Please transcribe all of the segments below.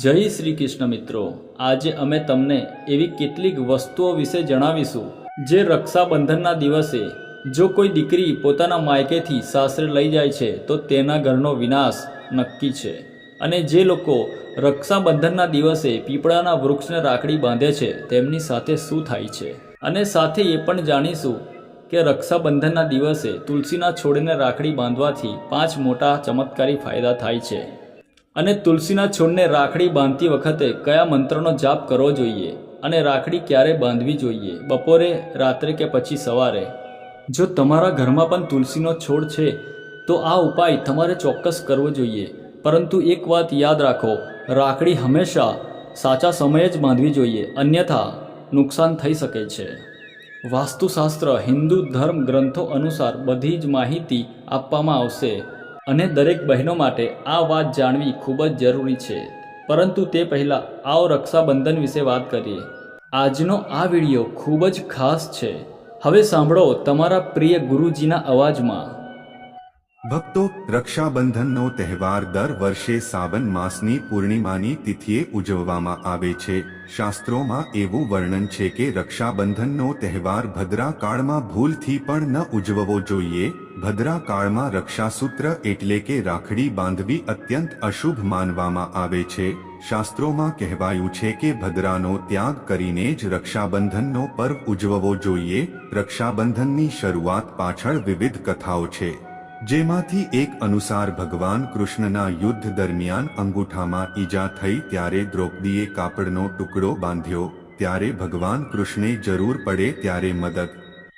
જય શ્રી કૃષ્ણ મિત્રો. આજે અમે તમને એવી કેટલીક વસ્તુઓ વિશે જણાવીશું, જે રક્ષાબંધનના દિવસે જો કોઈ દીકરી પોતાના માયકેથી સાસરે લઈ જાય છે, તો તેના ઘરનો વિનાશ નક્કી છે. અને જે લોકો રક્ષાબંધનના દિવસે પીપળાના વૃક્ષને રાખડી બાંધે છે, તેમની સાથે શું થાય છે? અને સાથે એ પણ જાણીશું કે રક્ષાબંધનના દિવસે તુલસીના છોડને રાખડી બાંધવાથી પાંચ મોટા ચમત્કારી ફાયદા થાય છે. અને તુલસીના છોડને રાખડી બાંધતી વખતે કયા મંત્રનો જાપ કરવો જોઈએ અને રાખડી ક્યારે બાંધવી જોઈએ? બપોરે, રાત્રે કે પછી સવારે? જો તમારા ઘરમાં પણ તુલસીનો છોડ છે, તો આ ઉપાય તમારે ચોક્કસ કરવો જોઈએ. પરંતુ એક વાત યાદ રાખો, રાખડી હંમેશા સાચા સમયે જ બાંધવી જોઈએ, અન્યથા નુકસાન થઈ શકે છે. વાસ્તુશાસ્ત્ર, હિન્દુ ધર્મ ગ્રંથો અનુસાર બધી જ માહિતી આપવામાં આવશે. અને દરેક બહેનો માટે આ વાત જાણવી ખૂબ જ જરૂરી છે. પરંતુ તે પહેલાં આવો રક્ષાબંધન વિશે વાત કરીએ. આજનો આ વીડિયો ખૂબ જ ખાસ છે. હવે સાંભળો તમારા પ્રિય ગુરુજીના અવાજમાં. ભક્તો, રક્ષાબંધનનો તહેવાર દર વર્ષે સાવન માસની પૂર્ણિમાની તિથિએ ઉજવવામાં આવે છે. શાસ્ત્રોમાં એવું વર્ણન છે કે રક્ષાબંધનનો તહેવાર ભદ્રા કાળમાં ભૂલથી પણ ન ઉજવવો જોઈએ. ભદ્રા કાળમાં રક્ષાસૂત્ર એટલે કે રાખડી બાંધવી અત્યંત અશુભ માનવામાં આવે છે. શાસ્ત્રોમાં કહેવાયું છે કે ભદ્રાનો ત્યાગ કરીને જ રક્ષાબંધનનો પર્વ ઉજવવો જોઈએ. રક્ષાબંધનની શરૂઆત પાછળ વિવિધ કથાઓ છે. જેમાંથી એક અનુસાર ભગવાન કૃષ્ણના યુદ્ધ દરમિયાન અંગૂઠામાં ઈજા થઈ ત્યારે દ્રૌપદીએ કાપડનો ટુકડો બાંધ્યો. ત્યારે ભગવાન કૃષ્ણે જરૂર પડે ત્યારે મદદ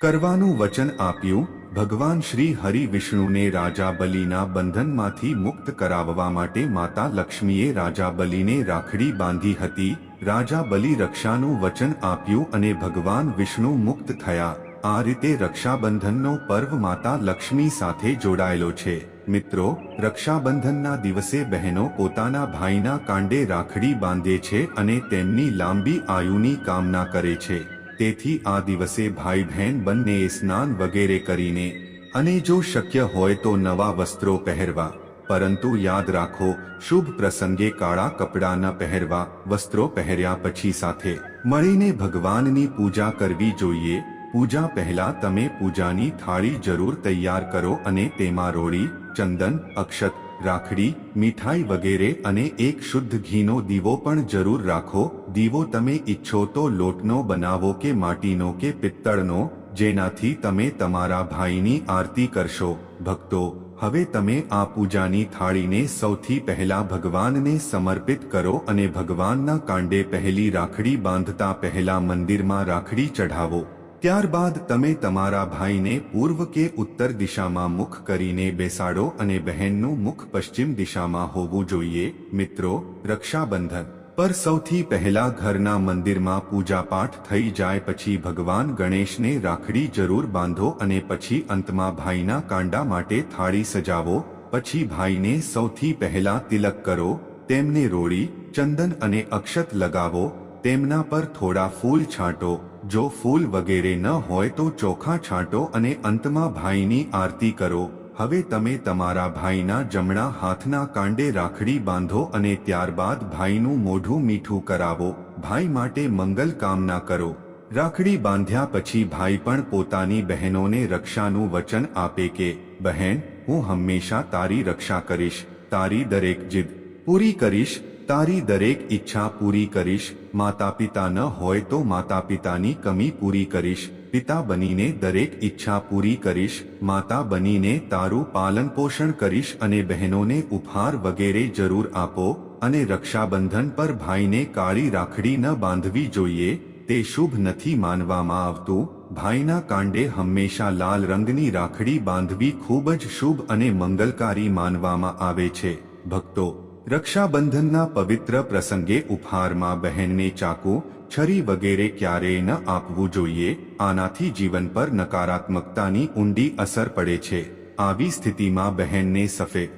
કરવાનું વચન આપ્યું. ભગવાન શ્રી હરિ વિષ્ણુને રાજા બલિના બંધનમાંથી મુક્ત કરાવવા માટે માતા લક્ષ્મીએ રાજા બલિને રાખડી બાંધી હતી. રાજા બલિ રક્ષાનું વચન આપ્યું અને ભગવાન વિષ્ણુ મુક્ત થયા. આ રીતે રક્ષાબંધનનો પર્વ માતા લક્ષ્મી સાથે જોડાયેલો છે. મિત્રો, રક્ષાબંધનના દિવસે બહેનો પોતાના ભાઈના કાંડે રાખડી બાંધે છે અને તેમની લાંબી આયુની કામના કરે છે. તેથી આ દિવસે ભાઈ બહેન બંને સ્નાન વગેરે કરીને અને જો શક્ય હોય તો નવા વસ્ત્રો પહેરવા. પરંતુ યાદ રાખો, શુભ પ્રસંગે કાળા કપડાં ન પહેરવા, વસ્ત્રો પહેર્યા પછી સાથે મળીને ભગવાનની પૂજા કરવી જોઈએ. પૂજા પહેલા તમે પૂજાની થાળી જરૂર તૈયાર કરો અને તેમાં રોળી, ચંદન, અક્ષત, રાખડી, મીઠાઈ વગેરે અને એક શુદ્ધ ઘીનો દીવો પણ જરૂર રાખો. દીવો તમે ઈચ્છો તો લોટનો બનાવો કે માટીનો કે પિત્તળનો, જેનાથી તમે તમારા ભાઈની આરતી કરશો. ભક્તો, હવે તમે આ પૂજાની થાળીને સૌથી પહેલા ભગવાનને સમર્પિત કરો અને ભગવાનના કાંડે પહેલી રાખડી બાંધતા પહેલા મંદિરમાં રાખડી ચઢાવો. ત્યારબાદ તમે તમારા ભાઈને પૂર્વ કે ઉત્તર દિશામાં મુખ કરીને બેસાડો અને બહેનનું મુખ પશ્ચિમ દિશામાં હોવું જોઈએ. મિત્રો, રક્ષાબંધન. પર સૌથી પહેલા ઘરના મંદિરમાં પૂજાપાઠ થઈ જાય પછી ભગવાન ગણેશને રાખડી જરૂર બાંધો અને પછી અંતમાં ભાઈના કાંડા માટે થાળી સજાવો, પછી ભાઈને સૌથી પહેલા તિલક કરો, તેમને રોળી, ચંદન અને અક્ષત લગાવો, તેમના પર થોડા ફૂલ છાંટો, જો ફૂલ વગેરે ન હોય તો ચોખા છાંટો અને અંતમાં ભાઈની આરતી કરો. હવે તમે તમારા ભાઈના જમણા હાથના કાંડે રાખડી બાંધો અને ત્યારબાદ ભાઈનું મોઢું મીઠું કરાવો. ભાઈ માટે મંગલ કામના કરો. રાખડી બાંધ્યા પછી ભાઈ પણ પોતાની બહેનોને રક્ષાનું વચન આપે કે, બહેન, હું હંમેશા તારી રક્ષા કરીશ, તારી દરેક જીદ પૂરી કરીશ, તારી દરેક ઈચ્છા પૂરી કરીશ માતા પિતા ન હોય તો માતા પિતાની કમી પૂરી કરીશ. પિતા બનીને દરેક ઈચ્છા પૂરી કરીશ, માતા બનીને તારું પાલન પોષણ કરીશ અને બહેનોને ઉપહાર વગેરે જરૂર આપો અને રક્ષાબંધન પર ભાઈને કાળી રાખડી ન બાંધવી જોઈએ, તે શુભ નથી માનવામાં આવતું, ભાઈના કાંડે હંમેશા લાલ રંગની રાખડી બાંધવી ખૂબ જ શુભ અને મંગલકારી માનવામાં આવે છે. ભક્તો, રક્ષાબંધનના પવિત્ર પ્રસંગે ઉપહારમાં બહેનને ચાકુ છરી વગેરે ક્યારેય ન આપવું જોઈએ, આનાથી જીવન પર નકારાત્મકતાની ઊંડી અસર પડે છે. આવી સ્થિતિમાં બહેનને સફેદ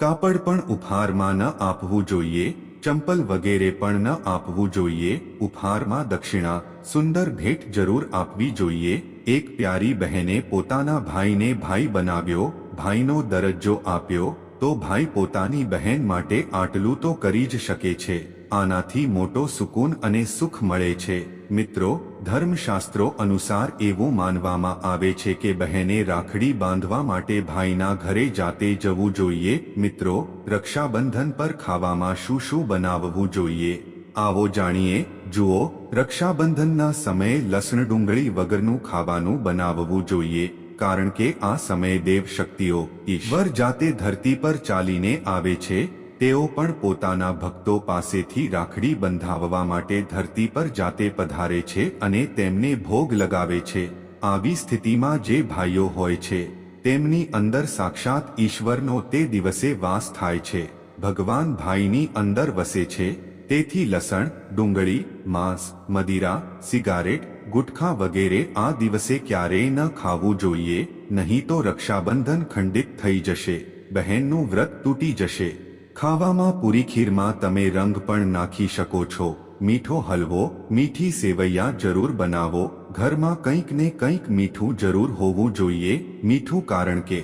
કાપડ પણ ઉપહારમાં ન આપવું જોઈએ, ચંપલ વગેરે પણ ન આપવું જોઈએ, ઉપહારમાં દક્ષિણા, સુંદર ભેટ જરૂર આપવી જોઈએ. એક પ્યારી બહેને પોતાના ભાઈને ભાઈ બનાવ્યો, ભાઈનો દરજ્જો આપ્યો, તો ભાઈ પોતાની બહેન માટે આટલું તો કરી જ શકે છે. આનાથી મોટો સુકૂન અને સુખ મળે છે. મિત્રો, ધર્મશાસ્ત્રો અનુસાર એવું માનવામાં આવે છે કે બહેને રાખડી બાંધવા માટે ભાઈના ઘરે જાતે જવું જોઈએ. મિત્રો, રક્ષાબંધન પર ખાવામાં શું શું બનાવવું જોઈએ? આવો જાણીએ. જુઓ, રક્ષાબંધનના સમયે લસણ ડુંગળી વગરનું ખાવાનું બનાવવું જોઈએ, કારણ કે આ સમયે દેવ શક્તિઓ ઈશ્વર જાતે ધરતી પર ચાલીને આવે છે. તેઓ પણ પોતાના ભક્તો પાસેથી રાખડી બંધાવવા માટે ધરતી પર જાતે પધારે છે અને તેમને ભોગ લગાવે છે. આવી સ્થિતિમાં જે ભાઈઓ હોય છે, તેમની અંદર સાક્ષાત ઈશ્વરનો તે દિવસે વાસ થાય છે. ભગવાન ભાઈની અંદર વસે છે, તેથી લસણ, ડુંગળી, માંસ, મદિરા, સિગારેટ, ગુટખા વગેરે આ દિવસે ક્યારેય ન ખાવું જોઈએ, નહીં તો રક્ષાબંધન ખંડિત થઈ જશે, બહેનનું વ્રત તૂટી જશે. ખાવામાં પૂરી ખીરમાં તમે રંગ પણ નાખી શકો છો. મીઠો હલવો, મીઠી સેવૈયા જરૂર બનાવો. ઘરમાં કંઈક ને કંઈક મીઠું જરૂર હોવું જોઈએ. મીઠું કારણ કે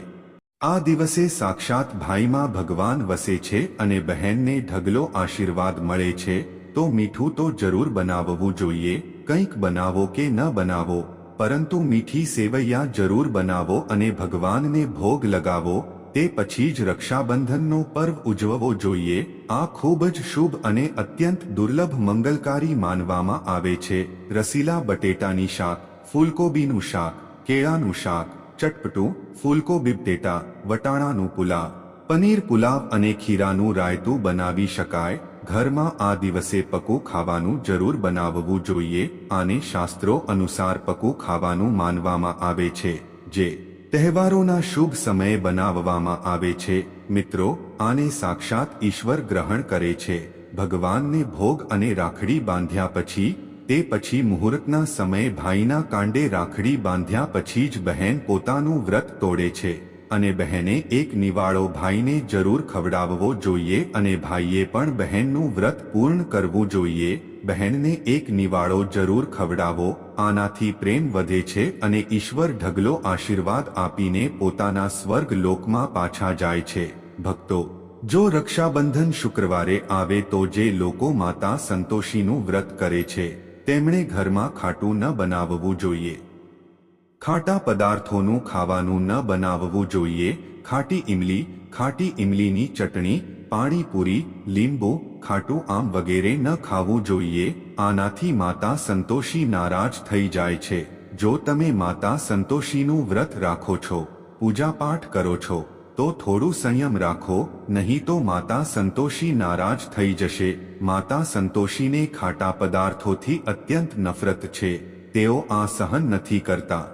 આ દિવસે સાક્ષાત ભાઈમાં ભગવાન વસે છે અને બહેનને ઢગલો આશીર્વાદ મળે છે, તો મીઠું તો જરૂર બનાવવું જોઈએ. કંઈક બનાવો કે ન બનાવો, પરંતુ મીઠી સેવૈયા જરૂર બનાવો અને ભગવાનને ભોગ લગાવો. તે પછી જ રક્ષાબંધનનો પર્વ ઉજવવો જોઈએ. આ ખૂબ જ શુભ અને અત્યંત દુર્લભ મંગલકારી માનવામાં આવે છે. રસીલા બટેટાની શાક, ફૂલકોબીનું શાક, કેળાનું શાક, ચટપટું, ફૂલકોબી બટેટા, વટાણાનું પુલાવ, પનીર પુલાવ અને ખીરાનું રાયતું બનાવી શકાય. ઘરમાં આ દિવસે પકું ખાવાનું જરૂર બનાવવું જોઈએ. આને શાસ્ત્રો અનુસાર પકું ખાવાનું માનવામાં આવે છે. જે તહેવારોના શુભ સમયે બનાવવામાં આવે છે. મિત્રો, આને સાક્ષાત ઈશ્વર ગ્રહણ કરે છે. ભગવાનને ભોગ અને રાખડી બાંધ્યા પછી, તે પછી મુહૂર્તના સમયે ભાઈના કાંડે રાખડી બાંધ્યા પછી જ બહેન પોતાનું વ્રત તોડે છે. અને બહેને એક નિવાળો ભાઈને જરૂર ખવડાવવો જોઈએ અને ભાઈએ પણ બહેનનું વ્રત પૂર્ણ કરવું જોઈએ. બહેનને એક નિવાળો જરૂર ખવડાવો, આનાથી પ્રેમ વધે છે અને ઈશ્વર ઢગલો આશીર્વાદ આપીને પોતાના સ્વર્ગ લોકમાં પાછા જાય છે. ભક્તો, જો રક્ષાબંધન શુક્રવારે આવે તો જે લોકો માતા સંતોષીનું વ્રત કરે છે, તેમણે ઘરમાં ખાટું ન બનાવવું જોઈએ. ખાટા પદાર્થોનું ખાવાનું ન બનાવવું જોઈએ, ખાટી ઇમલી ખાટી ઇમલીની ચટણી, પાણીપુરી, લીંબુ ખાટું આમ વગેરે ન ખાવું જોઈએ. આનાથી માતા સંતોષી નારાજ થઈ જાય છે. જો તમે માતા સંતોષીનું વ્રત રાખો છો પૂજાપાઠ કરો છો, તો થોડું સંયમ રાખો, નહીં તો માતા સંતોષી નારાજ થઈ જશે. માતા સંતોષીને ખાટા પદાર્થોથી અત્યંત નફરત છે. તેઓ આ સહન નથી કરતા.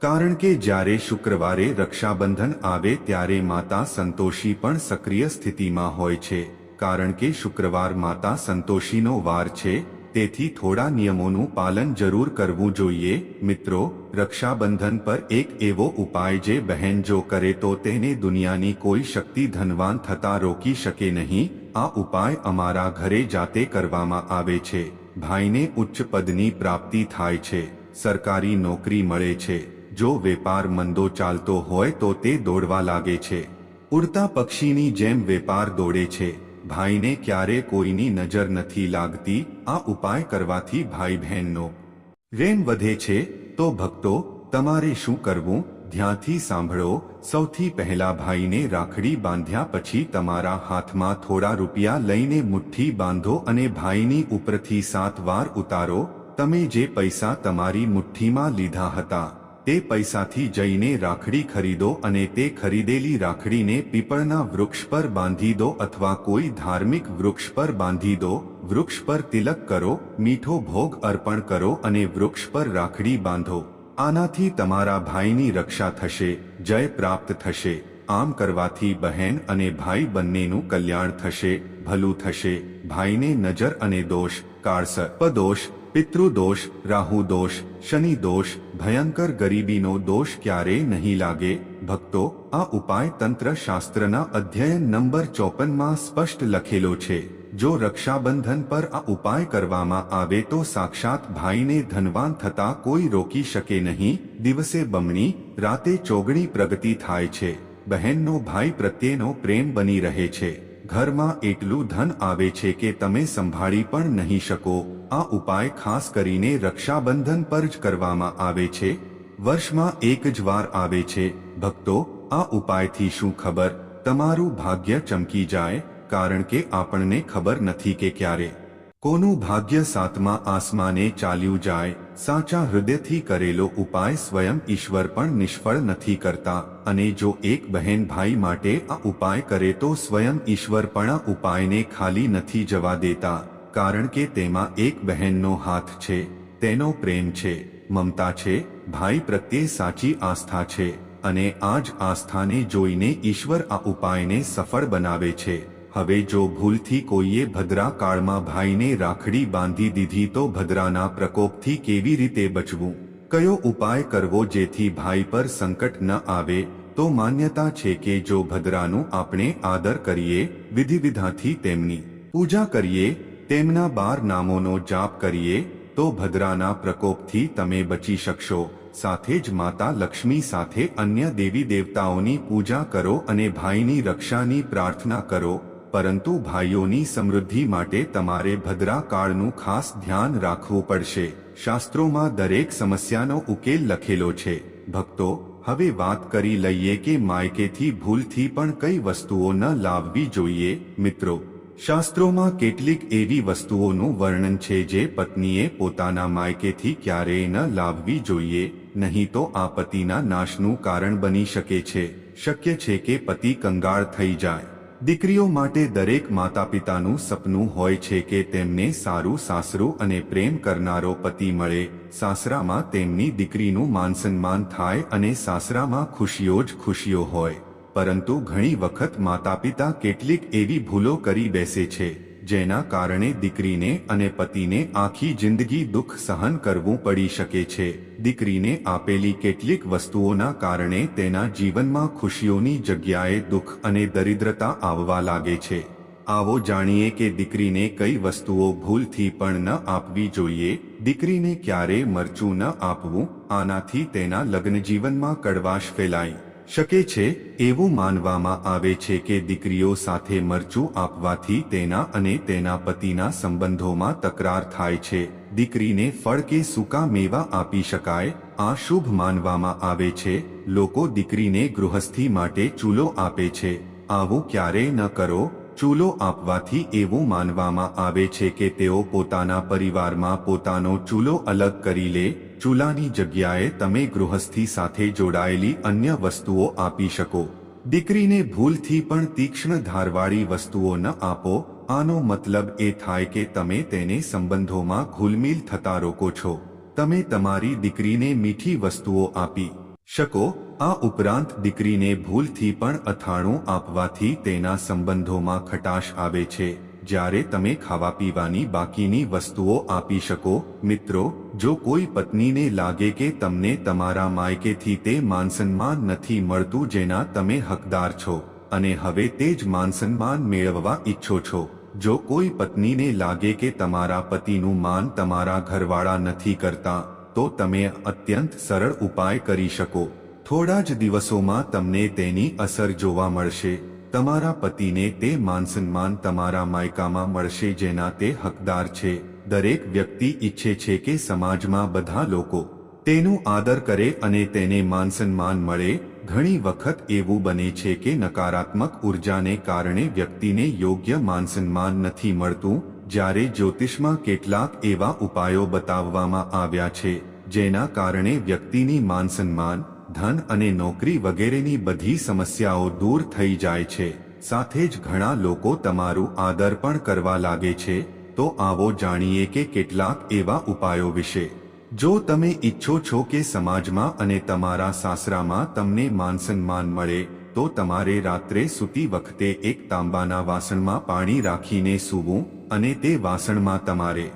કારણ કે જ્યારે શુક્રવારે રક્ષાબંધન આવે ત્યારે માતા સંતોષી પણ સક્રિય સ્થિતિમાં હોય છે. કારણ કે શુક્રવાર માતા સંતોષીનો વાર છે, તેથી થોડા નિયમોનું પાલન જરૂર કરવું જોઈએ. મિત્રો, રક્ષાબંધન પર એક એવો ઉપાય જે બહેન જો કરે તો તેને દુનિયાની કોઈ શક્તિ ધનવાન થતા રોકી શકે નહીં. આ ઉપાય અમારા ઘરે જાતે કરવામાં આવે છે. ભાઈને ઉચ્ચ પદની પ્રાપ્તિ થાય છે. સરકારી નોકરી મળે છે. જો વેપાર મંદો ચાલતો હોય તો તે દોડવા લાગે છે. ઉડતા પક્ષીની જેમ વેપાર દોડે છે. ભાઈને ક્યારે કોઈની નજર નથી લાગતી, આ ઉપાય કરવાથી ભાઈ બહેનનો રેમ વધે છે. તો ભક્તો, તમારે શું કરવું? ધ્યાનથી સાંભળો. સૌથી પહેલા ભાઈને રાખડી બાંધ્યા પછી તમારા હાથમાં થોડા રૂપિયા લઈને મુઠ્ઠી બાંધો અને ભાઈની ઉપરથી સાત વાર ઉતારો. તમે જે પૈસા તમારી મુઠ્ઠીમાં લીધા હતા તે પૈસાથી જઈને રાખડી ખરીદો અને તે ખરીદેલી રાખડીને પીપળના વૃક્ષ પર બાંધી દો અથવા કોઈ ધાર્મિક વૃક્ષ પર બાંધી દો, વૃક્ષ પર તિલક કરો, મીઠો ભોગ અર્પણ કરો અને વૃક્ષ પર રાખડી બાંધો. આનાથી તમારા ભાઈની રક્ષા થશે, જય પ્રાપ્ત થશે. આમ કરવાથી બહેન અને ભાઈ બંનેનું કલ્યાણ થશે, ભલું થશે. ભાઈને નજર અને દોષ કાળસર્પ દોષ પિતૃદોષ રાહુ દોષ, શનિ દોષ ભયંકર ગરીબીનો દોષ ક્યારેય નહીં લાગે. ભક્તો, આ ઉપાય તંત્ર શાસ્ત્રના અધ્યયન નંબર ચોપનમાં સ્પષ્ટ લખેલો છે. જો રક્ષાબંધન પર આ ઉપાય કરવામાં આવે તો સાક્ષાત ભાઈને ધનવાન થતા કોઈ રોકી શકે નહીં. દિવસે બમણી, રાતે ચોગણી પ્રગતિ થાય છે. બહેનનો ભાઈ પ્રત્યેનો પ્રેમ બની રહે છે. ઘરમાં એટલું ધન આવે છે કે તમે સંભાળી પણ નહીં શકો. આ ઉપાય ખાસ કરીને રક્ષાબંધન પર જ કરવામાં આવે છે. વર્ષમાં એક જ વાર આવે છે. ભક્તો, આ ઉપાયથી શું ખબર? તમારું ભાગ્ય ચમકી જાય, કારણ કે આપણને ખબર નથી કે ક્યારે. કોનું ભાગ્ય સાતમા આસમાને ચાલ્યું જાય, સાચા હૃદયથી કરેલો ઉપાય સ્વયં ઈશ્વર પણ નિષ્ફળ નથી કરતા, અને જો એક બહેન ભાઈ માટે આ ઉપાય કરે તો સ્વયં ઈશ્વર પણ આ ઉપાયને ખાલી નથી જવા દેતા, કારણ કે તેમાં એક બહેનનો હાથ છે, તેનો પ્રેમ છે, મમતા છે, ભાઈ પ્રત્યે સાચી આસ્થા છે, અને આ જ આસ્થાને જોઈને ઈશ્વર આ ઉપાયને સફળ બનાવે છે. હવે જો ભૂલથી કોઈએ ભદ્રા કાળમાં ભાઈને રાખડી બાંધી દીધી તો ભદ્રાના પ્રકોપથી કેવી રીતે બચવું? કયો ઉપાય કરવો જેથી ભાઈ પર સંકટ ન આવે? તો માન્યતા છે કે જો ભદ્રાનું આપણે આદર કરીએ વિધિ વિધાથી તેમની પૂજા કરીએ, તેમના બાર નામોનો જાપ કરીએ, તો ભદ્રાના પ્રકોપથી તમે બચી શકશો. સાથે જ માતા લક્ષ્મી સાથે અન્ય દેવી દેવતાઓની પૂજા કરો અને ભાઈની રક્ષાની પ્રાર્થના કરો. પરંતુ ભાઈઓની સમૃદ્ધિ માટે તમારે ભદ્રા કાળનું ખાસ ધ્યાન રાખવું પડશે. શાસ્ત્રોમાં દરેક સમસ્યાનો ઉકેલ લખેલો છે. ભક્તો, હવે વાત કરી લઈએ કે માયકેથી ભૂલથી પણ કઈ વસ્તુઓ ન લાવવી જોઈએ. મિત્રો, શાસ્ત્રોમાં કેટલીક એવી વસ્તુઓનું વર્ણન છે જે પત્નીએ પોતાના માયકેથી ક્યારેય ન લાવવી જોઈએ, નહીં તો આ પતિના નાશનું કારણ બની શકે છે. શક્ય છે કે પતિ કંગાળ થઈ જાય. દીકરીઓ માટે દરેક માતા પિતાનું સપનું હોય છે કે તેમને સારું સાસરું અને પ્રેમ કરનારો પતિ મળે. સાસરામાં તેમની દીકરીનું માન સન્માન થાય અને સાસરામાં ખુશીઓ જ ખુશીઓ હોય. પરંતુ ઘણી વખત માતા પિતા કેટલીક એવી ભૂલો કરી બેસે છે. જેના કારણે દીકરીને અને પતિને આખી જિંદગી દુઃખ સહન કરવું પડી શકે છે. દીકરીને આપેલી કેટલીક વસ્તુઓના કારણે તેના જીવનમાં ખુશીઓની જગ્યાએ દુઃખ અને દરિદ્રતા આવવા લાગે છે. આવો જાણીએ કે દીકરીને કઈ વસ્તુઓ ભૂલથી પણ ન આપવી જોઈએ. દીકરીને ક્યારે મરચું ન આપવું? આનાથી તેના લગ્ન જીવનમાં કડવાશ ફેલાય. શકે છે એવું માનવામાં આવે છે કે દીકરીઓ સાથે મરચું આપવાથી તેના અને તેના પતિના સંબંધોમાં તકરાર થાય છે. દીકરીને ફળ કે સૂકા મેવા આપી શકાય, આ શુભ માનવામાં આવે છે. લોકો દીકરીને ગૃહસ્થી માટે ચૂલો આપે છે. આવું ક્યારેય ન કરો. ચૂલો આપવાથી એવું માનવામાં આવે છે કે તેઓ પોતાના પરિવારમાં પોતાનો ચૂલો અલગ કરી લે ચૂલાની જગ્યાએ તમે ગૃહસ્થી સાથે જોડાયેલી અન્ય વસ્તુઓ આપી શકો. દીકરીને ભૂલથી પણ તીક્ષ્ણ ધારવાળી વસ્તુઓ ન આપો. આનો મતલબ એ થાય કે તમે તેને સંબંધોમાં ઘુલમિલ થતા રોકો છો. તમે તમારી દીકરીને મીઠી વસ્તુઓ આપી શકો. આ ઉપરાંત દીકરીને ભૂલથી પણ અથાણું આપવાથી તેના સંબંધોમાં ખટાશ આવે છે. જ્યારે તમે ખાવા પીવાની બાકીની વસ્તુઓ આપી શકો, મિત્રો, જો કોઈ પત્નીને લાગે કે તમને તમારા માયકેથી તે માનસન્માન નથી મળતું જેના તમે હકદાર છો, અને હવે તે જ માનસન્માન મેળવવા ઈચ્છો છો, જો કોઈ પત્નીને લાગે કે તમારા પતિનું માન તમારા ઘરવાળા નથી કરતા, તો તમે અત્યંત સરળ ઉપાય કરી શકો. થોડા જ દિવસોમાં તમને તેની અસર જોવા મળશે. તમારા પતિને તે માનસન્માન તમારા માયકામાં મળશે જેના તે હકદાર છે. દરેક વ્યક્તિ ઈચ્છે છે કે સમાજમાં બધા લોકો તેનું આદર કરે અને તેને માનસન્માન મળે. ઘણી વખત એવું બને છે કે નકારાત્મક ઉર્જાને કારણે વ્યક્તિને યોગ્ય માનસન્માન નથી મળતું, જ્યારે જ્યોતિષમાં કેટલાક એવા ઉપાયો બતાવવામાં આવ્યા છે, જેના કારણે વ્યક્તિની માનસન્માન ધન અને નોકરી વગેરેની બધી સમસ્યાઓ દૂર થઈ જાય છે. સાથે જ ઘણા લોકો તમારું આદર પણ કરવા લાગે છે. તો આવો જાણીએ કે કેટલાક એવા ઉપાયો વિશે. જો તમે ઈચ્છો છો કે સમાજમાં અને તમારા સાસરામાં તમને માનસન્માન મળે, તો તમારે રાત્રે સૂતી વખતે એક તાંબાના વાસણમાં પાણી રાખીને સૂવું અને તે વાસણમાં તમારે.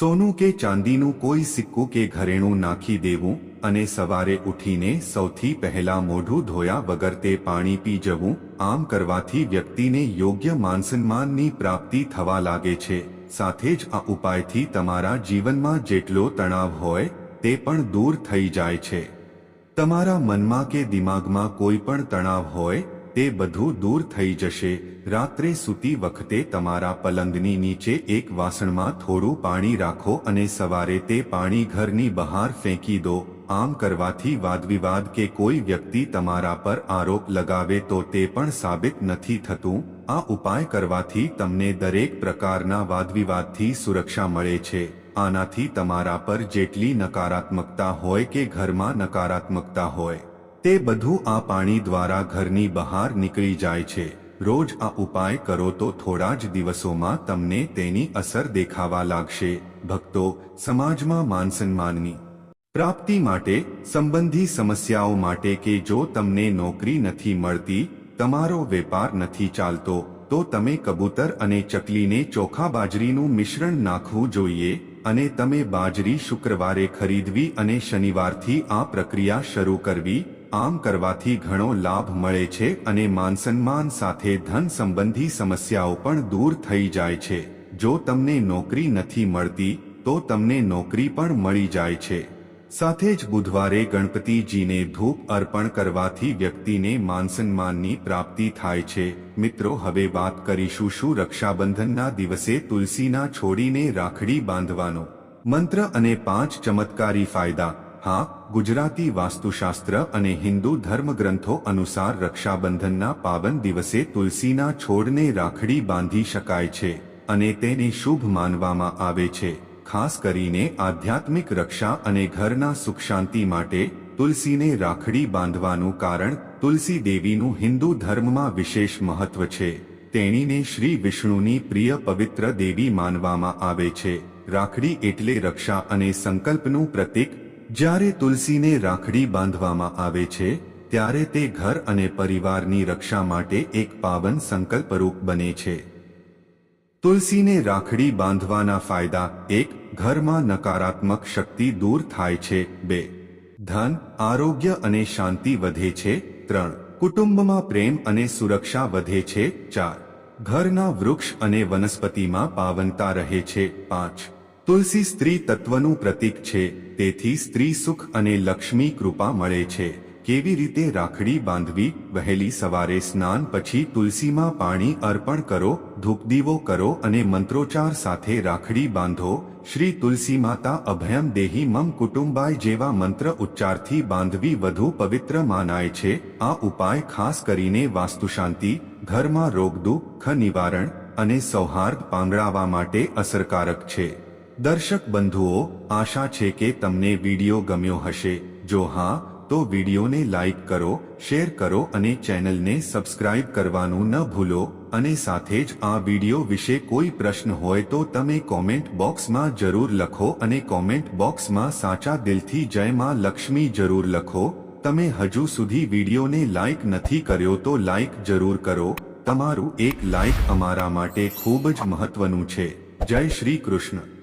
સોનું કે ચાંદીનું કોઈ સિક્કું કે ઘરેણું નાખી દેવું અને સવારે ઉઠીને સૌથી પહેલા મોઢું ધોયા વગર તે પાણી પી જવું, આમ કરવાથી વ્યક્તિને યોગ્ય માનસન્માનની પ્રાપ્તિ થવા લાગે છે. સાથે જ આ ઉપાયથી તમારા જીવનમાં જેટલો તણાવ હોય, તે પણ દૂર થઈ જાય છે. તમારા મનમાં કે દિમાગમાં કોઈ પણ તણાવ હોય, તે બધું દૂર થઈ જશે. રાત્રે સૂતી વખતે તમારા પલંગની નીચે એક વાસણમાં થોડું પાણી રાખો અને સવારે તે પાણી ઘરની બહાર ફેંકી દો. આમ કરવાથી વાદવિવાદ કે કોઈ વ્યક્તિ તમારા પર આરોપ લગાવે તો તે પણ સાબિત નથી થતું. આ ઉપાય કરવાથી તમને દરેક પ્રકારના વાદવિવાદથી સુરક્ષા મળે છે. આનાથી તમારા પર જેટલી નકારાત્મકતા હોય કે ઘરમાં નકારાત્મકતા હોય, તે બધું આ પાણી દ્વારા ઘરની બહાર નીકળી જાય છે. રોજ આ ઉપાય કરો તો થોડા જ દિવસોમાં તમને તેની અસર દેખાવા લાગશે. ભક્તો, સમાજમાં માન સન્માનની પ્રાપ્તિ માટે, સંબંધી સમસ્યાઓ માટે કે જો તમને નોકરી નથી મળતી, તમારો વેપાર નથી ચાલતો, તો તમે કબૂતર અને ચકલીને ચોખા બાજરીનું મિશ્રણ નાખવું જોઈએ અને તમે બાજરી શુક્રવારે ખરીદવી અને શનિવારથી આ પ્રક્રિયા શરૂ કરવી, આમ કરવાથી ઘણો લાભ મળે છે અને માનસન્માન સાથે ધન સંબંધી સમસ્યાઓ પણ દૂર થઈ જાય છે. જો તમને નોકરી નથી મળતી, તો તમને નોકરી પણ મળી જાય છે. સાથે જ બુધવારે ગણપતિજીને ધૂપ અર્પણ કરવાથી વ્યક્તિને માનસન્માનની પ્રાપ્તિ થાય છે. મિત્રો, હવે વાત કરીશું શું રક્ષાબંધનના દિવસે તુલસીના છોડીને રાખડી બાંધવાનો. મંત્ર અને પાંચ ચમત્કારી ફાયદા. હા, ગુજરાતી વાસ્તુશાસ્ત્ર અને હિન્દુ ધર્મગ્રંથો અનુસાર રક્ષાબંધનના પાવન દિવસે તુલસીના છોડને રાખડી બાંધી શકાય છે અને તેને શુભ માનવામાં આવે છે. ખાસ કરીને આધ્યાત્મિક રક્ષા અને ઘરના સુખ શાંતિ માટે તુલસીને રાખડી બાંધવાનું કારણ તુલસી દેવીનું હિન્દુ ધર્મમાં વિશેષ મહત્વ છે. તેણીને શ્રી વિષ્ણુની પ્રિય પવિત્ર દેવી માનવામાં આવે છે. રાખડી એટલે રક્ષા અને સંકલ્પનું પ્રતીક. જ્યારે તુલસીને રાખડી બાંધવામાં આવે છે, ત્યારે તે ઘર અને પરિવારની રક્ષા માટે એક પાવન સંકલ્પરૂપ બને છે. તુલસીને રાખડી બાંધવાના ફાયદા એક ઘરમાં નકારાત્મક શક્તિ દૂર થાય છે. બે. ધન, આરોગ્ય અને શાંતિ વધે છે. ત્રણ. કુટુંબમાં પ્રેમ અને સુરક્ષા વધે છે. ચાર. ઘરના વૃક્ષ અને વનસ્પતિમાં પાવનતા રહે છે. પાંચ. તુલસી સ્ત્રી તત્વનું પ્રતીક છે. તેથી સ્ત્રી સુખ અને લક્ષ્મી કૃપા મળે છે. કેવી રીતે રાખડી બાંધવી? વહેલી સવારે સ્નાન પછી તુલસીમાં પાણી અર્પણ કરો. ધૂપદીવો કરો અને મંત્રોચ્ચાર સાથે રાખડી બાંધો. શ્રી તુલસી માતા અભયમ દેહી મમ કુટુંબાય જેવા મંત્ર ઉચ્ચારથી બાંધવી વધુ પવિત્ર માનાય છે. આ ઉપાય ખાસ કરીને વાસ્તુશાંતિ, ઘરમાં રોગ દુઃખ નિવારણ અને સૌહાર્દ પાંગળાવા માટે અસરકારક છે. દર્શક બંધુઓ, આશા છે કે તમને વીડિયો ગમ્યો હશે. જો હા, તો વિડીયોને લાઈક કરો, શેર કરો અને ચેનલને સબસ્ક્રાઇબ કરવાનું ન ભૂલો. અને સાથે જ આ વિડિયો વિશે કોઈ પ્રશ્ન હોય તો તમે કોમેન્ટ બોક્સમાં જરૂર લખો અને કોમેન્ટ બોક્સમાં સાચા દિલથી જય માં લક્ષ્મી જરૂર લખો. તમે હજુ સુધી વિડીયોને લાઈક નથી કર્યો તો લાઇક જરૂર કરો. તમારું એક લાઈક અમારા માટે ખૂબ જ મહત્વનું છે. જય શ્રી કૃષ્ણ.